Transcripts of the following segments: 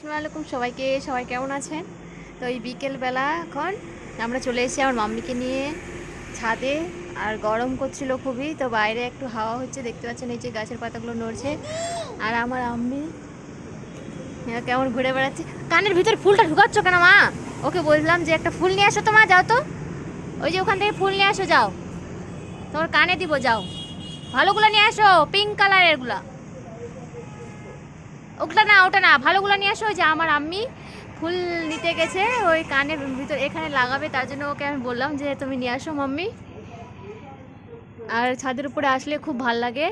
আসসালামু আলাইকুম সবাইকে, সবাই কেমন আছেন? তো এই বিকেলবেলা এখন আমরা চলে এসেছি আমার মাম্মিকে নিয়ে ছাদে, আর গরম করছিল খুবই, তো বাইরে একটু হাওয়া হচ্ছে, দেখতে পাচ্ছেন এই যে গাছের পাতাগুলো নড়ছে। আর আমার আম্মি কেমন ঘুরে বেড়াচ্ছে? কানের ভিতর ফুলটা ঢুকাচ্ছ কেন মা? ওকে বললাম যে একটা ফুল নিয়ে আসো তো মা, যাও তো। ওই যে ওখান থেকে ফুল নিয়ে আসো, যাও। তোমার কানে দিব, যাও। ভালোগুলো নিয়ে আসো পিঙ্ক কালারেরগুলা ওগুলা না, ওটা না, ভালোগুলো নিয়ে আসো যে আমার আম্মি ফুল নিতে গেছে, ওই কানের ভিতর, এখানে লাগাবে, তার জন্য ওকে আমি বললাম যে তুমি নিয়ে আসো মাম্মি। আর ছাদের উপরে আসলে খুব ভালো লাগে।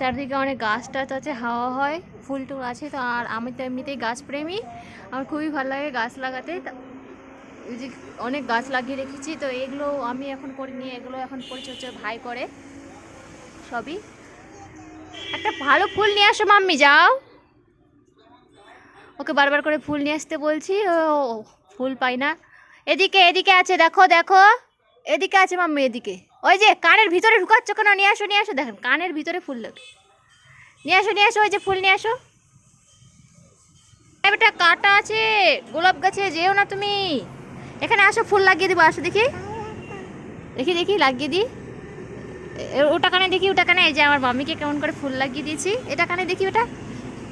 চারদিকে অনেক গাছ টাছ আছে, হাওয়া হয়, ফুল টুল আছে, তো আর আমি তো এমনিতেই গাছপ্রেমী আমার খুবই ভালো লাগে গাছ লাগাতে। যে অনেক গাছ লাগিয়ে রেখেছি, তো এগুলো আমি এখন করিনি, এগুলো এখন পরিচর্যা ভাই করে। সবই। একটা ভালো ফুল নিয়ে আসো মাম্মি, যাও। ওকে বারবার করে ফুল নিয়ে আসতে বলছি, ও ফুল পাই না। এদিকে এদিকে আছে, দেখো দেখো। এদিকে আছে মাম্মি, এদিকে। ওই যে কানের ভিতরে ঢুকাচ্ছ কেন? নিয়ে আসো নিয়ে আসো। দেখেন, কানের ভিতরে ফুল লাগে। নিয়ে আসো নিয়ে আসো, ওই যে ফুল নিয়ে আসো। এ বেটা, কাটা আছে, গোলাপ গাছে যেও না তুমি। এখানে আসো, ফুল লাগিয়ে দিবো, আসো দেখি। দেখি দেখি, লাগিয়ে দিই। ওটা কানে দেখি, ওটা কানে। এই যে আমার মাম্মিকে কেমন করে ফুল লাগিয়ে দিয়েছি। এটা কানে দেখি, ওটা।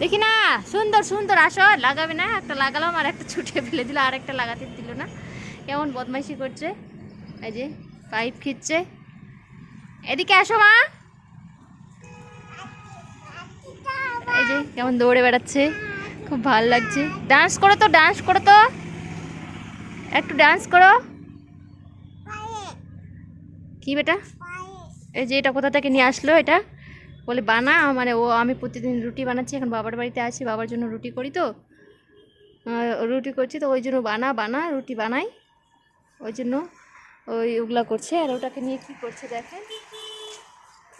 দেখি না সুন্দর সুন্দর আসো লাগাবে না একটা লাগালাম আর একটা ছুটে ফেলে দিল আর একটা লাগাতে দিল না। কেমন বদমাইশি করছে। এই যে পাইপ খিচ্ছে। এদিকে আসো মা। এই যে কেমন দৌড়ে বেড়াচ্ছে। খুব ভালো লাগছে। ডান্স করো তো ডান্স করো তো। একটু ডান্স করো। কি বেটা? এই যে এটা কোথা থেকে নিয়ে আসলো এটা? বলে বানা। মানে ও আমি প্রতিদিন রুটি বানাচ্ছি এখন বাবার বাড়িতে আছি বাবার জন্য রুটি করি তো। রুটি করছি তো ওই জন্য বানা বানা রুটি বানাই। ওই জন্য ওই ওগুলা করছে। আর ওটাকে নিয়ে কী করছে দেখেন?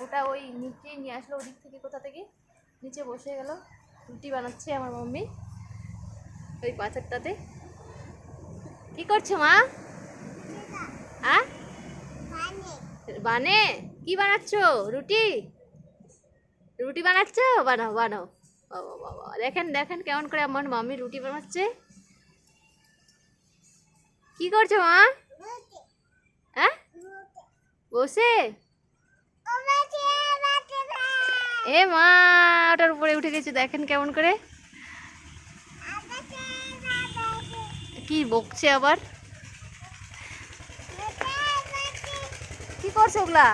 ওটা ওই নিচে নিয়ে আসলো ওদিক থেকে কোথা থেকে? নিচে বসে গেল রুটি বানাচ্ছে আমার মাম্মি ওই পাচারটাতে কি করছ মা? হ্যাঁ বানে? কি বানাচ্ছো? রুটি? রুটি বানাচ্ছো? বানাও বানাও। বাবা বাবা। দেখেন দেখেন কেমন করে আমার মামি রুটি বানাচ্ছে। কি করছ মা? হ্যাঁ? বসে? এ মা ওটার উপরে উঠে গেছে দেখেন কেমন করে। কি বকছে আবার? কি করছ ওগুলা?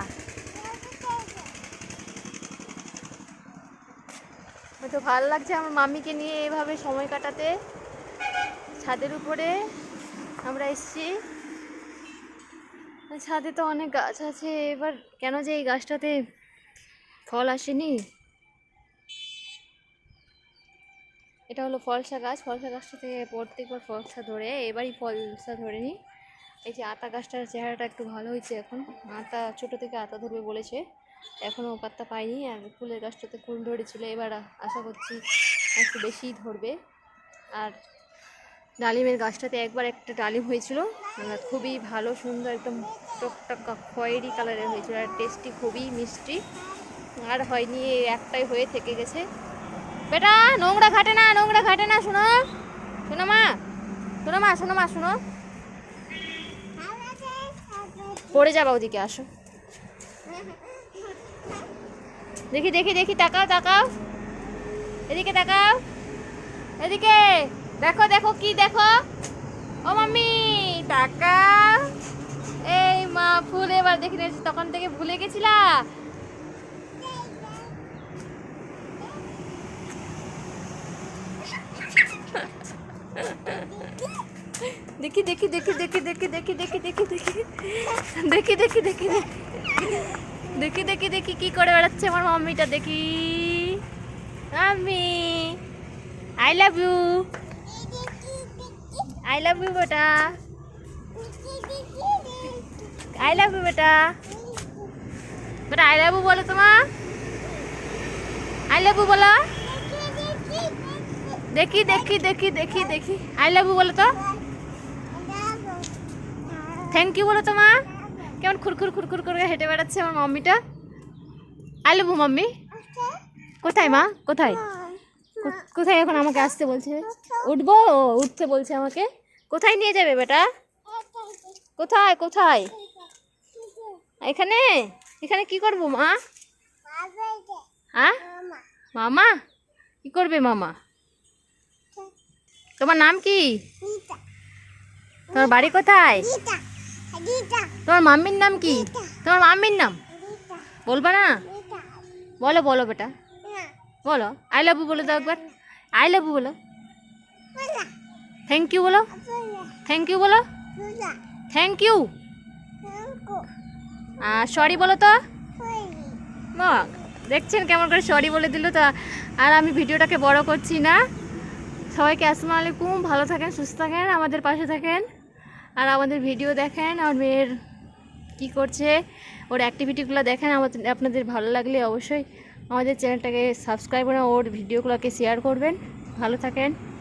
তো ভালো লাগছে আমার মাম্মিকে নিয়ে এভাবে সময় কাটাতে। ছাদের উপরে আমরা এসছি। ছাদে তো অনেক গাছ আছে, এবার কেন যে এই গাছটাতে ফল আসেনি? এটা হলো ফলসা গাছ, ফলসা গাছটা থেকে প্রত্যেকবার ফলসা ধরে, এবারই ফলসা ধরেনি এই যে আতা গাছটার চেহারাটা একটু ভালো হয়েছে এখন, আতা ছোট থেকে আতা ধরবে বলেছে। এখনও পাত্তা পাইনি। আর ফুলের গাছটাতে ফুল ধরেছিল, এবার আশা করছি একটু বেশিই ধরবে। আর ডালিমের গাছটাতে একবার একটা ডালিম হয়েছিল মানে খুবই ভালো, সুন্দর, একদম টকটকা খয়েরি কালারের হয়েছিল আর টেস্টি, খুবই মিষ্টি। আর হয়নি একটাই হয়ে থেকে গেছে। বেটা, নোংরা ঘাটে না, নোংরা ঘাটে না, শোনো। শোনো মা শোনো মা শোনো মা, শোনো। পড়ে যাবা ওদিকে, আসো। দেখি দেখি দেখি তাকাও তাকাও এদিকে তাকাও এদিকে দেখো দেখো কি দেখো ও মাম্মি তাকাও এই মা ফুল এবার দেখে নিয়েছি তখন থেকে ভুলে গেছিলা দেখি দেখি দেখি দেখি দেখি দেখি দেখি দেখি দেখি দেখি দেখি দেখি দেখি দেখি দেখি দেখি কি করে বেড়াচ্ছে আমার মাম্মিটা, দেখি। Mummy I love you I love you বেটা। আই লাভ ইউ বেটা। বেটা আই লাভ ইউ বলো তোমা আই লাভ ইউ বলো। দেখি দেখি দেখি দেখি দেখি। আই লাভ ইউ বলো তো। থ্যাংক ইউ বলো তো মা। কেমন খুরখুর খুরখুর করে হেঁটে বেড়াচ্ছে আমার মাম্মিটা? I love mummy. কোথায় মা? কোথায়? কোথায় এখন আমাকে আসতে বলছে? উঠবো? ও, উঠতে বলছে আমাকে। কোথায় নিয়ে যাবে বেটা? কোথায় কোথায়? এখানে? এখানে কি করব মা? হ্যাঁ? মামা? কি করবে মামা? তোমার নাম কি? তোমার বাড়ি কোথায়? তোমার মাম্মির নাম কি? তোমার মাম্মির নাম? বলবা না? বলো বলো বেটা। বলো আই লাভ ইউ বলে দাও একবার। আই লাভ ইউ বলো। থ্যাংক ইউ বলো। থ্যাংক ইউ বলো। থ্যাংক ইউ সরি বলো তো। দেখছেন কেমন করে সরি বলে দিল তো। আর আমি ভিডিওটাকে বড় করছি না। সবাইকে আসসালামু আলাইকুম। ভালো থাকেন সুস্থ থাকেন আমাদের পাশে থাকেন। আর আমাদের ভিডিও দেখেন, আর মেয়ের কি করছে, ওর অ্যাক্টিভিটিগুলো দেখেন, আমাদের, আপনাদের ভালো লাগলে অবশ্যই আমাদের চ্যানেলটাকে সাবস্ক্রাইব করে, ওর ভিডিওগুলোকে শেয়ার করবেন। ভালো থাকেন।